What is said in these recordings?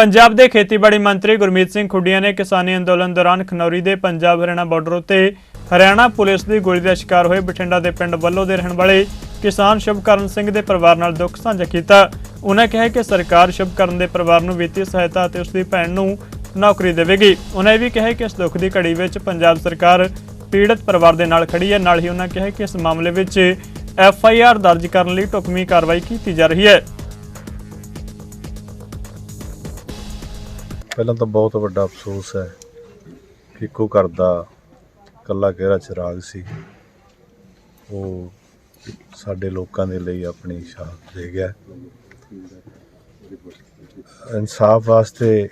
ਪੰਜਾਬ ਦੇ ਖੇਤੀਬਾੜੀ ਮੰਤਰੀ ਗੁਰਮੀਤ ਸਿੰਘ ਖੁੱਡੀਆਂ ਨੇ ਕਿਸਾਨੀ ਅੰਦੋਲਨ ਦੌਰਾਨ ਖਨੌਰੀ ਦੇ ਪੰਜਾਬ ਹਰਿਆਣਾ ਬਾਰਡਰ ਉੱਤੇ ਹਰਿਆਣਾ ਪੁਲਿਸ ਦੀ ਗੋਲੀ ਦਾ ਸ਼ਿਕਾਰ ਹੋਏ ਬਠਿੰਡਾ ਦੇ ਪਿੰਡ ਵੱਲੋਂ ਦੇ ਰਹਿਣ ਵਾਲੇ ਕਿਸਾਨ ਸ਼ੁਭਕਰਨ ਸਿੰਘ ਦੇ ਪਰਿਵਾਰ ਨਾਲ ਦੁੱਖ ਸਾਂਝਾ ਕੀਤਾ। ਉਹਨਾਂ ਕਿਹਾ ਕਿ ਸਰਕਾਰ ਸ਼ੁਭਕਰਨ ਦੇ ਪਰਿਵਾਰ ਨੂੰ ਵਿੱਤੀ ਸਹਾਇਤਾ ਅਤੇ ਉਸ ਦੀ ਭੈਣ ਨੂੰ ਨੌਕਰੀ ਦੇਵੇਗੀ। ਉਹਨਾਂ ਇਹ ਵੀ ਕਿਹਾ ਕਿ ਇਸ ਦੁੱਖ ਦੀ ਘੜੀ ਵਿੱਚ ਪੰਜਾਬ ਸਰਕਾਰ ਪੀੜਤ ਪਰਿਵਾਰ ਦੇ ਨਾਲ ਖੜੀ ਹੈ। ਨਾਲ ਹੀ ਉਹਨਾਂ ਕਿਹਾ ਕਿ ਇਸ ਮਾਮਲੇ ਵਿੱਚ ਐਫ ਆਈ ਆਰ ਦਰਜ ਕਰਨ ਲਈ ਢੁਕਵੀਂ ਕਾਰਵਾਈ ਕੀਤੀ ਜਾ ਰਹੀ ਹੈ। ਪਹਿਲਾਂ ਤਾਂ ਬਹੁਤ ਵੱਡਾ ਅਫਸੋਸ ਹੈ ਕਿ ਇੱਕੋ ਘਰ ਦਾ ਕੱਲਾ ਕਿਹੜਾ ਚਿਰਾਗ ਸੀ। ਉਹ ਸਾਡੇ ਲੋਕਾਂ ਦੇ ਲਈ ਆਪਣੀ ਸ਼ਹਾਦਤ ਦੇ ਗਿਆ। ਇਨਸਾਫ ਵਾਸਤੇ,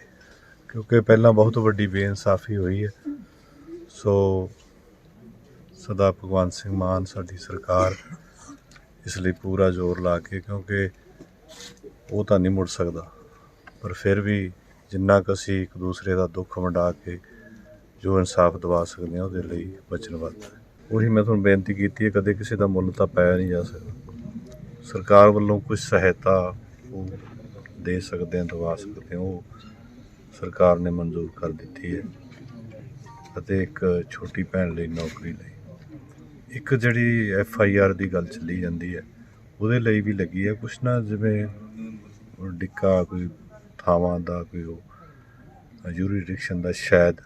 ਕਿਉਂਕਿ ਪਹਿਲਾਂ ਬਹੁਤ ਵੱਡੀ ਬੇਇਨਸਾਫੀ ਹੋਈ ਹੈ। ਸੋ ਸਦਾ ਭਗਵੰਤ ਸਿੰਘ ਮਾਨ ਸਾਡੀ ਸਰਕਾਰ ਇਸ ਲਈ ਪੂਰਾ ਜ਼ੋਰ ਲਾ ਕੇ, ਕਿਉਂਕਿ ਉਹ ਤਾਂ ਨਹੀਂ ਮੁੜ ਸਕਦਾ। ਪਰ ਫਿਰ ਵੀ ਜਿੰਨਾ ਕੁ ਅਸੀਂ ਇੱਕ ਦੂਸਰੇ ਦਾ ਦੁੱਖ ਵੰਡਾ ਕੇ ਜੋ ਇਨਸਾਫ ਦਿਵਾ ਸਕਦੇ ਹਾਂ, ਉਹਦੇ ਲਈ ਵਚਨਬੱਧ ਹੈ ਉਹੀ ਮੈਂ ਤੁਹਾਨੂੰ ਬੇਨਤੀ ਕੀਤੀ ਹੈ, ਕਦੇ ਕਿਸੇ ਦਾ ਮੁੱਲ ਤਾਂ ਪਾਇਆ ਨਹੀਂ ਜਾ ਸਕਦਾ। ਸਰਕਾਰ ਵੱਲੋਂ ਕੁਝ ਸਹਾਇਤਾ ਉਹ ਦੇ ਸਕਦੇ ਹਾਂ, ਦਵਾ ਸਕਦੇ ਹਾਂ, ਉਹ ਸਰਕਾਰ ਨੇ ਮਨਜ਼ੂਰ ਕਰ ਦਿੱਤੀ ਹੈ। ਅਤੇ ਇੱਕ ਛੋਟੀ ਭੈਣ ਲਈ ਨੌਕਰੀ ਲਈ। ਇੱਕ ਜਿਹੜੀ ਐਫ ਆਈ ਆਰ ਦੀ ਗੱਲ ਚੱਲੀ ਜਾਂਦੀ ਹੈ, ਉਹਦੇ ਲਈ ਵੀ ਲੱਗੀ ਹੈ। ਕੁਛ ਨਾ ਜਿਵੇਂ ਡਿੱਕਾ ਕੋਈ ਥਾਵਾਂ ਦਾ ਕੋਈ ਉਹ ਯੂਰੀਡਿਕਸ਼ਨ ਦਾ ਸ਼ਾਇਦ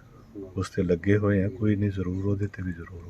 ਉਸ ਤੇ ਲੱਗੇ ਹੋਏ ਆ, ਕੋਈ ਨਹੀਂ ਜ਼ਰੂਰ, ਉਹਦੇ ਤੇ ਵੀ ਜ਼ਰੂਰ